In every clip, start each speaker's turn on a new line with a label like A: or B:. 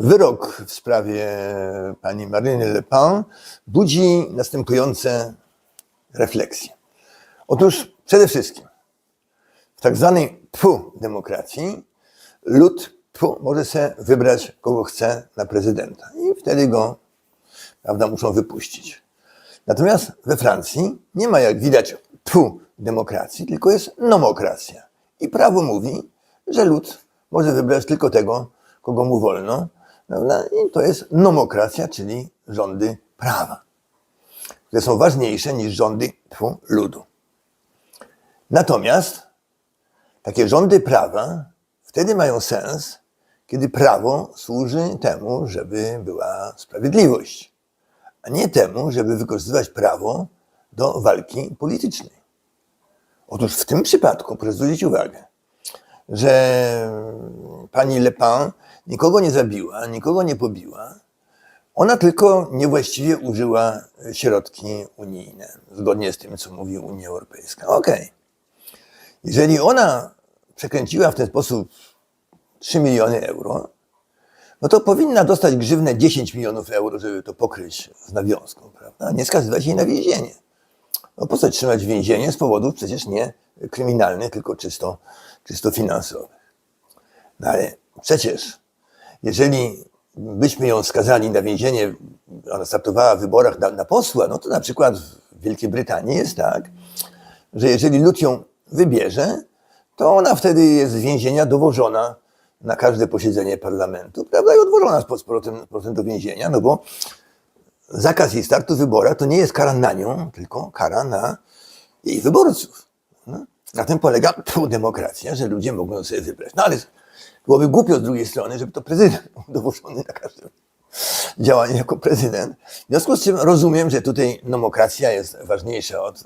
A: Wyrok w sprawie pani Marine Le Pen budzi następujące refleksje. Otóż przede wszystkim w tak zwanej PU demokracji lud PU może sobie wybrać kogo chce na prezydenta i wtedy go prawda, muszą wypuścić. Natomiast we Francji nie ma jak widać PU demokracji, tylko jest nomokracja. I prawo mówi, że lud może wybrać tylko tego, kogo mu wolno. Prawda? I to jest nomokracja, czyli rządy prawa, które są ważniejsze niż rządy PU ludu. Natomiast takie rządy prawa wtedy mają sens, kiedy prawo służy temu, żeby była sprawiedliwość, a nie temu, żeby wykorzystywać prawo do walki politycznej. Otóż w tym przypadku proszę zwrócić uwagę, że pani Le Pen nikogo nie zabiła, nikogo nie pobiła. Ona tylko niewłaściwie użyła środki unijne, zgodnie z tym, co mówi Unia Europejska. Okej. Jeżeli ona przekręciła w ten sposób 3 miliony euro, no to powinna dostać grzywnę 10 milionów euro, żeby to pokryć z nawiązką, prawda? Nie skazywać jej na więzienie. No po co trzymać więzienie z powodów przecież nie kryminalnych, tylko czysto, czysto finansowych. No ale przecież, jeżeli byśmy ją skazali na więzienie, ona startowała w wyborach na, na posła, no to na przykład w Wielkiej Brytanii jest tak, że jeżeli lud ją wybierze, to ona wtedy jest z więzienia dowożona na każde posiedzenie parlamentu, prawda, i odwożona z powrotem, do więzienia, no bo zakaz jej startu w wyborach to nie jest kara na nią, tylko kara na jej wyborców. No. Na tym polega tu demokracja, że ludzie mogą sobie wybrać. No ale byłoby głupio z drugiej strony, żeby to prezydent był dowożony na każde działanie jako prezydent. W związku z czym rozumiem, że tutaj nomokracja jest ważniejsza od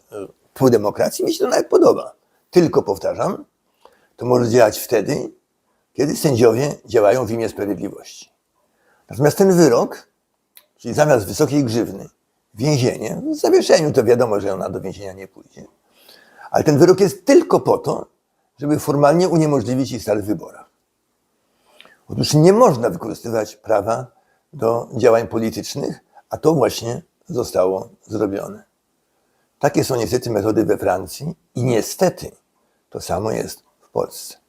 A: pół demokracji. Mi się to nawet podoba. Tylko powtarzam, to może działać wtedy, kiedy sędziowie działają w imię sprawiedliwości. Natomiast ten wyrok, czyli zamiast wysokiej grzywny, więzienie, w zawieszeniu to wiadomo, że ona do więzienia nie pójdzie, ale ten wyrok jest tylko po to, żeby formalnie uniemożliwić jej start w wyborach. Otóż nie można wykorzystywać prawa do działań politycznych, a to właśnie zostało zrobione. Takie są niestety metody we Francji i niestety to samo jest w Polsce.